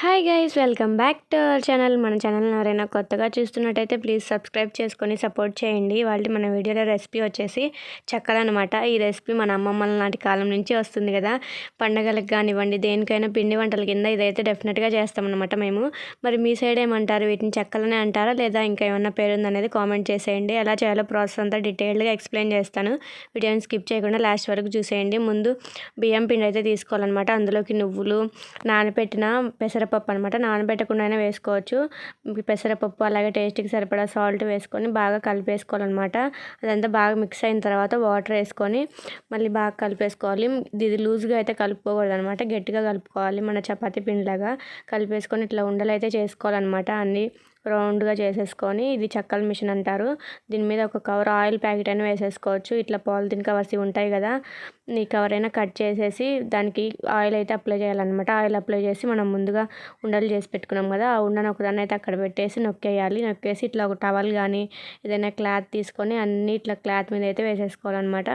Hi guys welcome back to our channel మన channel ఎవరైనా కొత్తగా చూస్తున్నట్టయితే ప్లీజ్ సబ్స్క్రైబ్ చేసుకొని సపోర్ట్ చేయండి. వాళ్ళు మన వీడియోలో రెసిపీ వచ్చేసి చెక్కలు ఈ రెసిపీ మన అమ్మమ్మల నాటి కాలం నుంచి వస్తుంది కదా. పండగలకు కానివ్వండి దేనికైనా పిండి వంటల కింద ఇదైతే డెఫినెట్గా చేస్తామన్నమాట మేము. మరి మీ సైడ్ ఏమంటారు? వీటిని చెక్కలనే అంటారా? లేదా ఇంకా ఏమన్నా పేరు ఉందనేది కామెంట్ చేసేయండి. ఎలా చేయాలో ప్రాసెస్ అంతా డీటెయిల్డ్గా ఎక్స్ప్లెయిన్ చేస్తాను. వీడియోని స్కిప్ చేయకుండా లాస్ట్ వరకు చూసేయండి. ముందు బియ్యం పిండి అయితే తీసుకోవాలన్నమాట. అందులోకి నువ్వులు నానబెట్టిన పెసరపప్పు అనమాట నానబెట్టకుండా అయినా వేసుకోవచ్చు. పెసరపప్పు అలాగే టేస్ట్కి సరిపడా సాల్ట్ వేసుకొని బాగా కలిపేసుకోవాలన్నమాట. అదంతా బాగా మిక్స్ అయిన తర్వాత వాటర్ వేసుకొని మళ్ళీ బాగా కలిపేసుకోవాలి. ఇది లూజ్గా అయితే కలుపుకోకూడదు అనమాట గట్టిగా కలుపుకోవాలి. మన చపాతీ పిండిలాగా కలిపేసుకొని ఇట్లా ఉండలు అయితే చేసుకోవాలన్నమాట అన్నీ. రౌండ్గా చేసేసుకొని ఇది చక్కల మిషన్ అంటారు. దీని మీద ఒక కవర్ ఆయిల్ ప్యాకెట్ అయినా వేసేసుకోవచ్చు. ఇట్లా పాలిథిన్ కవర్స్ ఉంటాయి కదా ఈ కవర్ అయినా కట్ చేసేసి దానికి ఆయిల్ అయితే అప్లై చేయాలన్నమాట. ఆయిల్ అప్లై చేసి మనం ముందుగా ఉండలు చేసి పెట్టుకున్నాం కదా ఆ ఉండను ఒకదాన్ని అయితే అక్కడ పెట్టేసి నొక్కేయాలి. నొక్కేసి ఇట్లా ఒక టవల్ కానీ ఏదైనా క్లాత్ తీసుకొని అన్నీ ఇట్లా క్లాత్ మీద అయితే వేసేసుకోవాలన్నమాట.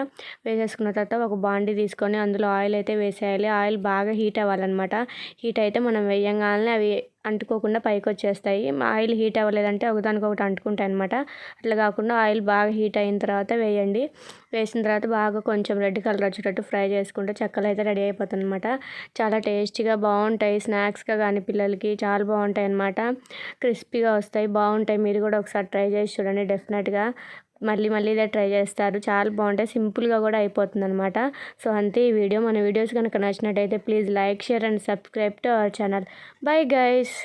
వేసేసుకున్న తర్వాత ఒక బాండీ తీసుకొని అందులో ఆయిల్ అయితే వేసేయాలి. ఆయిల్ బాగా హీట్ అవ్వాలన్నమాట. హీట్ అయితే మనం వేయంగానే అవి అంటుకోకుండా పైకి వచ్చేస్తాయి ఆయిల్ హీట్ అవ్వలేదంటే ఒకదానికొకటి అంటుకుంటాయి అనమాట అట్లా కాకుండా ఆయిల్ బాగా హీట్ అయిన తర్వాత వేయండి. వేసిన తర్వాత బాగా కొంచెం రెడ్ కలర్ వచ్చేటట్టు ఫ్రై చేసుకుంటే చెక్కలు అయితే రెడీ అయిపోతుంది అనమాట చాలా టేస్టీగా బాగుంటాయి. స్నాక్స్గా కానీ పిల్లలకి చాలా బాగుంటాయి అనమాట క్రిస్పీగా వస్తాయి. బాగుంటాయి. మీరు కూడా ఒకసారి ట్రై చేసి చూడండి. డెఫినెట్గా మళ్ళీ మళ్ళీ ఇదే ట్రై చేస్తారు. చాలా బాగుంటాయి. సింపుల్గా కూడా అయిపోతుంది అనమాట సో అంతే ఈ వీడియో. మన వీడియోస్ కనుక నచ్చినట్టయితే please like share and subscribe to our channel. Bye guys.